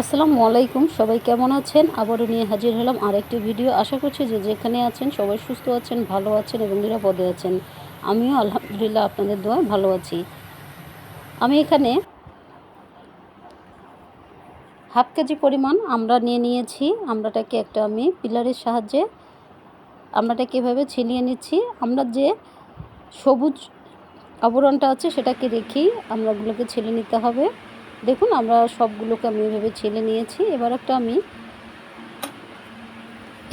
আসসালামু আলাইকুম, সবাই কেমন আছেন? আবারও নিয়ে হাজির হলাম আরেকটি ভিডিও। আশা করছি যে যেখানে আছেন সবাই সুস্থ আছেন, ভালো আছেন এবং নিরাপদে আছেন। আমিও আলহামদুলিল্লাহ আপনাদের দোয়ায় ভালো আছি। আমি এখানে হাফ কেজি পরিমাণ আমরা নিয়ে নিয়েছি। আমরাটাকে একটা আমি পিলারের সাহায্যে আমরাটাকে এভাবে ছিলিয়ে নিচ্ছি। আমরা যে সবুজ আবরণটা আছে সেটাকে রেখেই আমরাগুলোকে ছিলে নিতে হবে। দেখুন, আমরা সবগুলোকে আমি এভাবে ছেলে নিয়েছি। এবার একটা আমি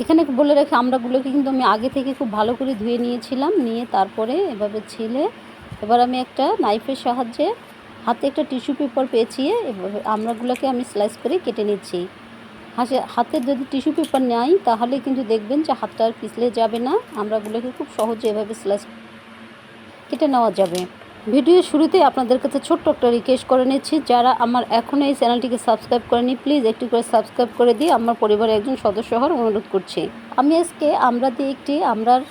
এখানে বলে রাখি, আমরাগুলোকে কিন্তু আমি আগে থেকে খুব ভালো করে ধুয়ে নিয়েছিলাম, নিয়ে তারপরে এভাবে ছিলে, এবার আমি একটা নাইফের সাহায্যে হাতে একটা টিস্যু পেপার পেঁচিয়ে এভাবে আমরাগুলোকে আমি স্লাইস করে কেটে নিচ্ছি। হাসে, হাতে যদি টিস্যু পেপার নেয় তাহলে কিন্তু দেখবেন যে হাতটা আর পিছলে যাবে না। আমরাগুলোকে খুব সহজে এভাবে স্লাইস কেটে নেওয়া যাবে। ভিডিও শুরুতে আপনাদের কাছে ছোট্ট একটা রিকোয়েস্ট করে নিচ্ছি। যারা আমার এখনও এই চ্যানেলটিকে সাবস্ক্রাইব করেনি প্লিজ একটু করে সাবস্ক্রাইব করে দিয়ে আমার পরিবারের একজন সদস্য হওয়ার অনুরোধ করছি। আমি আজকে আমরা দিয়ে একটি আমরার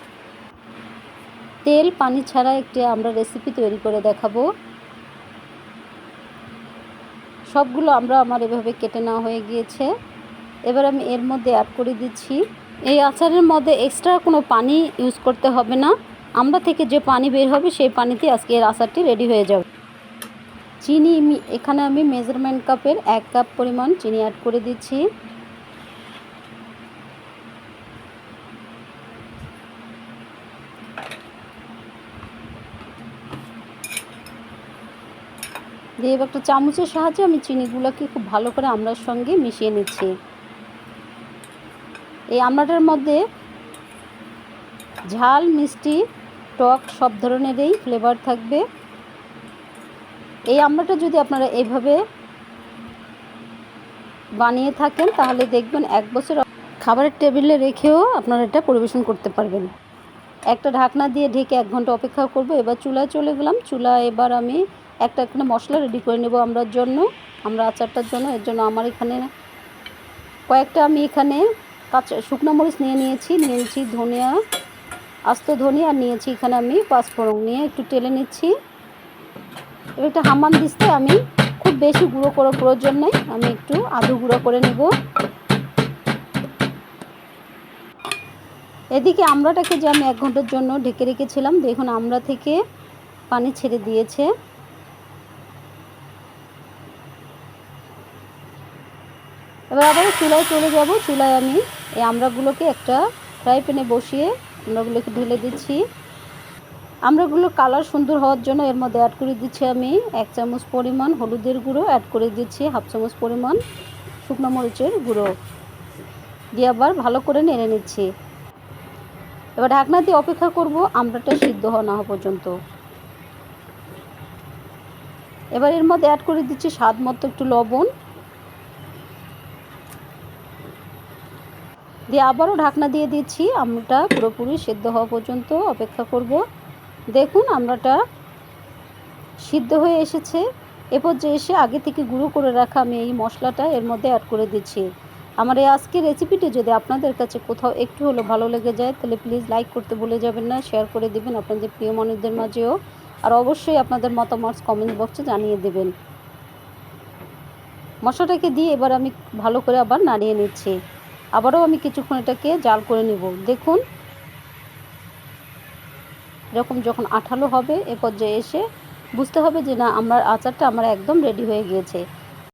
তেল, পানি ছাড়া একটি আমরা রেসিপি তৈরি করে দেখাবো। সবগুলো আমরা আমার এভাবে কেটে নেওয়া হয়ে গিয়েছে। এবার আমি এর মধ্যে অ্যাড করে দিচ্ছি। এই আচারের মধ্যে এক্সট্রা কোনো পানি ইউজ করতে হবে না। আমরা থেকে যে পানি বের হবে সেই পানিতে আজকে এর আচারটি রেডি হয়ে যাবে। চিনি এখানে আমি মেজারমেন্ট কাপের এক কাপ পরিমাণ চিনি অ্যাড করে দিচ্ছি। দিয়ে একটা চামচের সাহায্যে আমি চিনিগুলোকে খুব ভালো করে আমরার সঙ্গে মিশিয়ে নিচ্ছি। এই আমড়াটার মধ্যে ঝাল মিষ্টি টক সব ধরনেরই ফ্লেভার থাকবে। এই আমড়াটা যদি আপনারা এইভাবে বানিয়ে থাকেন, তাহলে দেখবেন এক বছর খাবারের টেবিলে রেখেও আপনারা এটা পরিবেশন করতে পারবেন। একটা ঢাকনা দিয়ে ঢেকে এক ঘণ্টা অপেক্ষা করব, এবার চুলায় চলে গেলাম। চুলা এবার আমি একটা এখানে মশলা রেডি করে নেব আমরার জন্য আমরা আচারটার জন্য। এর জন্য আমার এখানে কয়েকটা আমি এখানে কাঁচা শুকনো মরিচ নিয়ে নিয়েছি নিয়েছি ধনিয়া আস্ত ধনিয়া আর নিয়েছি এখানে আমি পাঁচফোড়ন নিয়ে, একটু টেলে নিচ্ছি। একটা হামান দিস্তে আমি খুব বেশি গুঁড়ো করার প্রয়োজন নেই আমি একটু আধু গুঁড়ো করে নেব। এদিকে আমড়াটাকে যে আমি এক ঘণ্টার জন্য ঢেকে রেখেছিলাম, দেখুন আমড়া থেকে পানি ছেড়ে দিয়েছে। এবার আবার চুলায় চলে যাব। চুলায় আমি এই আমড়াগুলোকে একটা ফ্রাই প্যানে বসিয়ে আমড়াগুলোকে ঢেলে দিচ্ছি। আমড়াগুলোর কালার সুন্দর হওয়ার জন্য এর মধ্যে অ্যাড করে দিচ্ছি আমি এক চামচ পরিমাণ হলুদের গুঁড়ো অ্যাড করে দিচ্ছি হাফ চামচ পরিমাণ শুকনো মরিচের গুঁড়ো। দিয়ে আবার ভালো করে নেড়ে নিচ্ছি। এবার ঢাকনা দিয়ে অপেক্ষা করব আমড়াটা সিদ্ধ হওয়া না হওয়া পর্যন্ত। এবার এর মধ্যে অ্যাড করে দিচ্ছি স্বাদ মতো একটু লবণ। দিয়ে আবারও ঢাকনা দিয়ে দিচ্ছি। আমড়াটা পুরোপুরি সেদ্ধ হওয়া পর্যন্ত অপেক্ষা করব। দেখুন আমড়াটা সিদ্ধ হয়ে এসেছে। এরপর যে এসে আগে থেকে গুঁড়ো করে রাখা আমি এই মশলাটা এর মধ্যে অ্যাড করে দিচ্ছি। আমার এই আজকের রেসিপিটি যদি আপনাদের কাছে কোথাও একটু হলো ভালো লেগে যায়, তাহলে প্লিজ লাইক করতে ভুলে যাবেন না শেয়ার করে দেবেন আপনাদের প্রিয় মানুষদের মাঝেও। আর অবশ্যই আপনাদের মতামত কমেন্ট বক্সে জানিয়ে দেবেন। মশলাটাকে দিয়ে এবার আমি ভালো করে আবার নাড়িয়ে নিচ্ছি। আবারও আমি কিছুক্ষণ এটাকে জাল করে নিব। দেখুন এরকম যখন আঠালো হবে, এ পর্যায়ে এসে বুঝতে হবে যে না, আমার আচারটা আমার একদম রেডি হয়ে গিয়েছে।